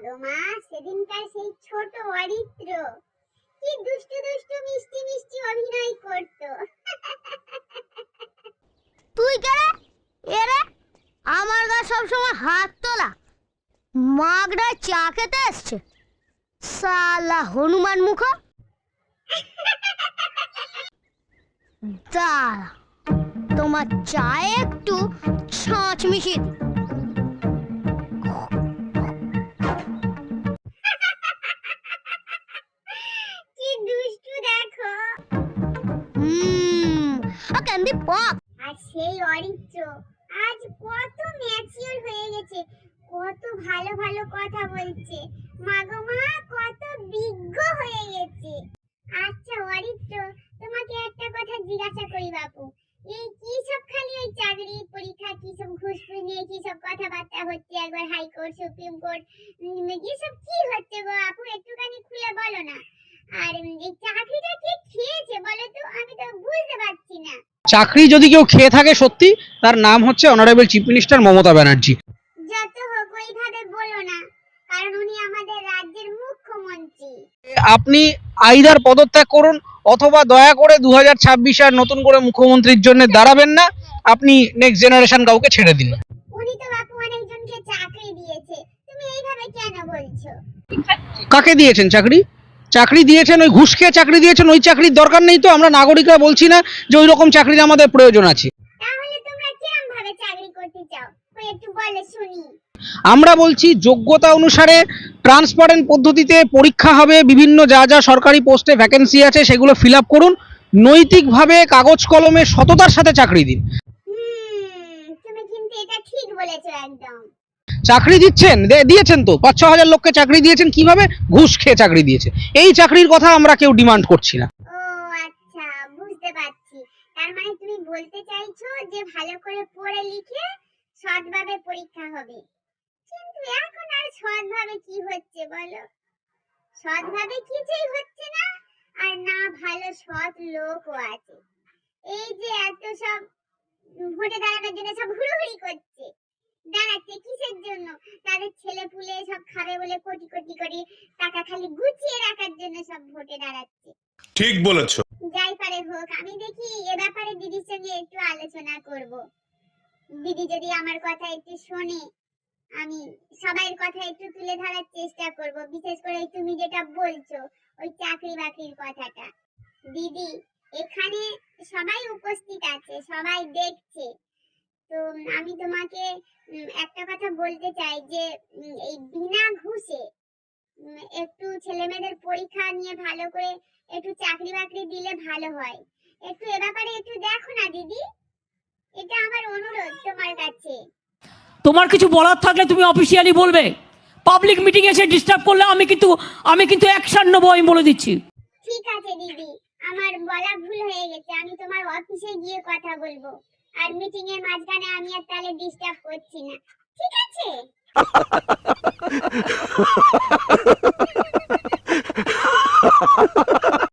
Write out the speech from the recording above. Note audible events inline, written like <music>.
মাগো মা, সেদিনকার সেই ছোট অরিত্র। কি দুষ্টু দুষ্টু মিষ্টি মিষ্টি অভিনয় করতো। তুই কেরে এরে আমার গা সবসময় হাত তোলা। মাগরা চা খেতে এসছে। সালা হনুমান মুখ। দাঁড়া, তোমার চায়ে একটু ছাঁচ মিশিয়ে দিই। Candy pop. আর সেই অরিত্র, আজ কত ম্যাচিওর হয়ে গেছে, কত ভালো ভালো কথা বলছে। মাগো মা, কত বিজ্ঞ হয়ে গেছে। আচ্ছা অরিত্র, তোমাকে একটা কথা জিজ্ঞাসা করি বাপু। এই কি সব খালি ওই চাকরি, পরীক্ষা, কি সব ঘুষ নিয়ে কি সব কথাবার্তা হচ্ছে একবার হাইকোর্ট, সুপ্রিম কোর্ট এসব কি হচ্ছে গো আপু একটুখানি খুলে বলো না আর উম, এই চাকরিটা কে খেয়েছে বলো তো আমি তো বুঝতে পারছি না। চাকরি যদি কেউ খেয়ে থাকে সত্যি তার নাম হচ্ছে honourable chief minister Mamata Banerjee. যত হোক ওইভাবে বলো না কারণ উনি আমাদের রাজ্যের মুখ্যমন্ত্রী। আপনি আইদার পদত্যাগ করুন অথবা দয়া করে দু হাজার ছাব্বিশে আর নতুন করে মুখ্যমন্ত্রীর জন্য দাঁড়াবেন না আপনি নেক্সট জেনারেশন কাউকে ছেড়ে দিন। উনি তো বাপু অনেকজনকে চাকরি দিয়েছে তুমি এইভাবে কেন বলছো? কাকে দিয়েছেন চাকরি? চাকরি দিয়েছেন ওই ঘুষ খেয়ে চাকরি দিয়েছেন ওই চাকরির দরকার নেই তো আমরা নাগরিকরা বলছি না যে ওই রকম চাকরির আমাদের প্রয়োজন আছে। আমরা বলছি যোগ্যতা অনুসারে ট্রান্সপারেন্ট পদ্ধতিতে পরীক্ষা হবে বিভিন্ন যা যা সরকারি পোস্টে ভ্যাকেন্সি আছে সেগুলো ফিল আপ করুন নৈতিকভাবে কাগজ কলমে সততার সাথে চাকরি দিন। তুমি কিন্তু এটা ঠিক বলেছ একদম। চাকরি দিচ্ছেন দিয়েছেন তো পাঁচ ছ হাজার লোককে চাকরি দিয়েছেন, কীভাবে? ঘুষ খেয়ে চাকরি দিয়েছে। এই চাকরির কথা আমরা কেউ ডিমান্ড করছি না। আচ্ছা মানে কিছুই হচ্ছে না, আর না ভালো সৎ এই যে এত সব ভোটে দাঁড়ানোর জন্য সব হুড়োহুড়ি করছে। দাঁড়াচ্ছে কিসের জন্য? তাদের ছেলে পুলে সব খাবে বলে কোটি কোটি করে টাকা খালি গুছিয়ে রাখার জন্য সব ভোটে দাঁড়াচ্ছে। ঠিক বলেছ। যাই পারে হোক আমি দেখি এ ব্যাপারে দিদির সঙ্গে একটু আলোচনা করব। দিদি যদি আমার কথা একটু শোনে আমি সবাইয়ের কথা একটু তুলে ধরার চেষ্টা করব বিশেষ করে তুমি যেটা বলছো ওই চাকরি বাকরির কথাটা। দিদি এখানে সবাই উপস্থিত আছে সবাই দেখছে। আমি তোমাকে একটা কথা বলতে চাই যে এই বিনা ঘুষে একটু ছেলে মেয়েদের পরীক্ষা নিয়ে ভালো করে একটু চাকরি বাকরি দিলে ভালো হয়। একটু এ ব্যাপারে একটু দেখো না দিদি। এটা আমার অনুরোধ তোমার কাছে। তোমার কিছু বলার থাকলে তুমি অফিসিয়ালি বলবে। পাবলিক মিটিং এসে ডিস্টার্ব করলে আমি কিন্তু আমি কিন্তু অ্যাকশন নেব আমি বলে দিচ্ছি। ঠিক আছে দিদি। আমার বলা ভুল হয়ে গেছে। আমি তোমার অফিসে গিয়ে কথা বলব। আর মিটিং এর মাঝখানে আমি আর তাহলে ডিস্টার্ব করছি না। ঠিক আছে? <laughs>